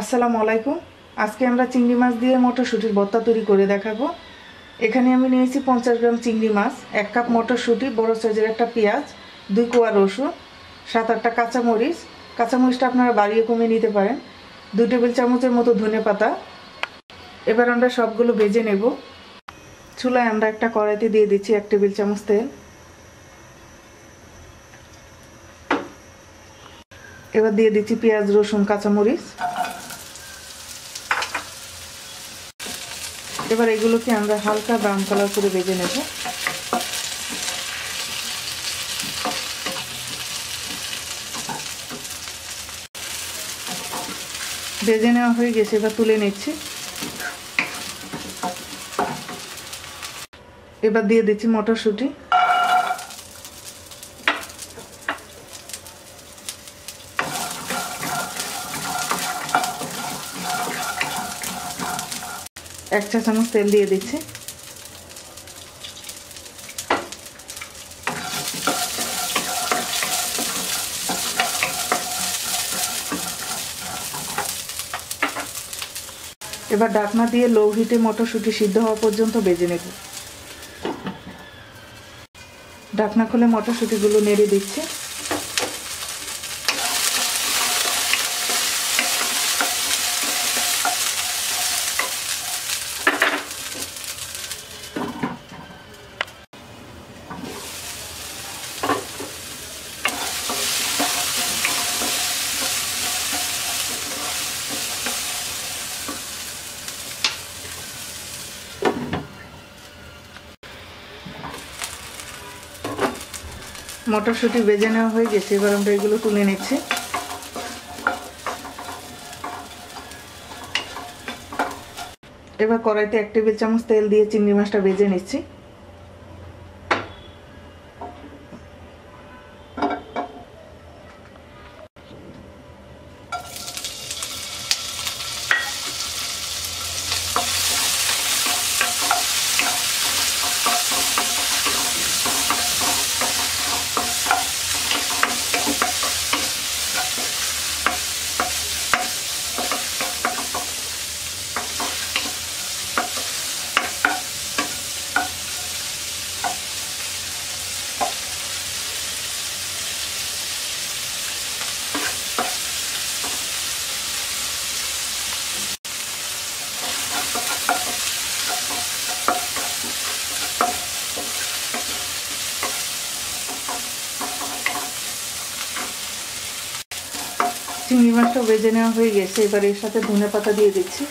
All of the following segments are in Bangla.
আসসালামু আলাইকুম। আজকে আমরা চিংড়ি মাছ দিয়ে মটরশুঁটির ভর্তা তৈরি করে দেখাবো। এখানে আমি নিয়েছি পঞ্চাশ গ্রাম চিংড়ি মাছ, এক কাপ মটরশুঁটি, বড় সাইজের একটা পেঁয়াজ, দুই কোয়া রসুন, সাত আটটা কাঁচামরিচ। কাঁচামরিচটা আপনারা বাড়িয়ে কমিয়ে নিতে পারেন। দুই টেবিল চামচের মতো ধনে পাতা। এবার আমরা সবগুলো ভেজে নেব। চুলায় আমরা একটা কড়াইতে দিয়ে দিচ্ছি এক টেবিল চামচ তেল। এবার দিয়ে দিচ্ছি পেঁয়াজ, রসুন, কাঁচামরিচ। এবার এগুলোকে আমরা হালকা ব্রাউন কালার করে বেজে নেব। বেজে নেওয়া হয়ে গেছে, এবার তুলে নিচ্ছি। এবার দিয়ে দিচ্ছি মটরশুঁটি। এক চা চামচ তেল দিয়ে দিচ্ছি। এবার ডাকনা দিয়ে লো হিটে মটরশুঁটি সিদ্ধ হওয়া পর্যন্ত বেজে নেব। ডাকনা খুলে মটরশুঁটিগুলো নেড়ে দিচ্ছে। মটরশুঁটি বেজে নেওয়া হয়ে গেছে, এবার আমরা এগুলো তুলে নিচ্ছি। এবার কড়াইতে এক টেবিল চামচ তেল দিয়ে চিংড়ি মাছটা বেজে নিচ্ছি। চিংড়ি মাছটা ভেজে নেওয়া হয়ে গেছে। এবার এর সাথে ধনে পাতা দিয়ে দিচ্ছি।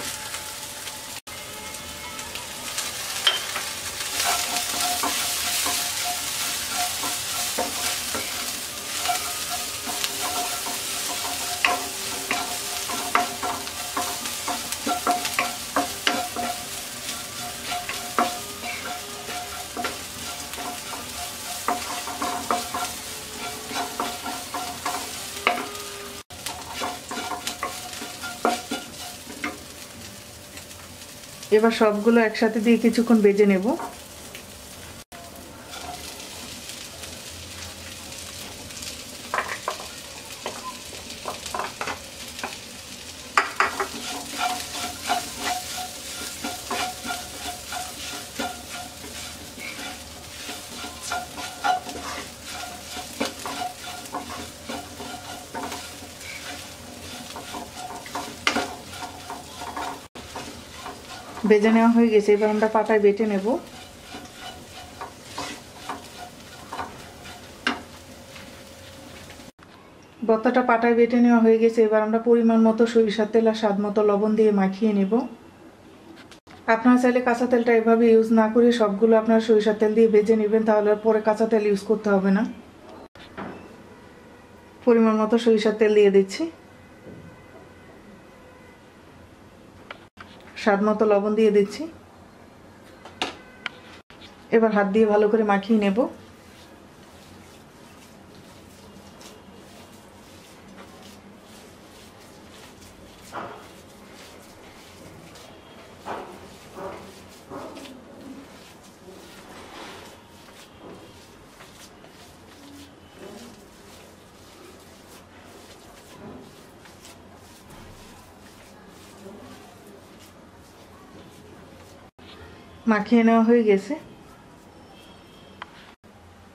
এবার সবগুলো একসাথে দিয়ে কিছুক্ষণ বেজে নেব। বেজে নেওয়া হয়ে গেছে, এবার আমরা পাটায় বেটে নেব। বত্তাটা পাটায় বেটে নেওয়া হয়ে গেছে, এবার আমরা পরিমাণ মতো সরিষার তেল আর স্বাদ মতো লবণ দিয়ে মাখিয়ে নেব। আপনারা চাইলে কাঁচা তেলটা এভাবে ইউজ না করে সবগুলো আপনার সরিষার তেল দিয়ে ভেজে নেবেন, তাহলে পরে কাঁচা তেল ইউজ করতে হবে না। পরিমাণ মতো সরিষার তেল দিয়ে দিচ্ছি। স্বাদ মতো লবণ দিয়ে দিচ্ছি। এবার হাত দিয়ে ভালো করে মাখিয়ে নেব। মাখিয়ে নেওয়া হয়ে গেছে।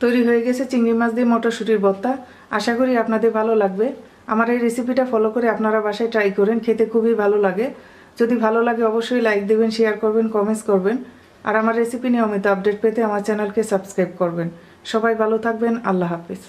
তৈরি হয়ে গেছে চিংড়ি মাছ দিয়ে মটরশুঁটির ভর্তা। আশা করি আপনাদের ভালো লাগবে। আমার এই রেসিপিটা ফলো করে আপনারা বাসায় ট্রাই করেন, খেতে খুবই ভালো লাগে। যদি ভালো লাগে অবশ্যই লাইক দেবেন, শেয়ার করবেন, কমেন্টস করবেন। আর আমার রেসিপি নিয়মিত আপডেট পেতে আমার চ্যানেলকে সাবস্ক্রাইব করবেন। সবাই ভালো থাকবেন, আল্লাহ হাফিজ।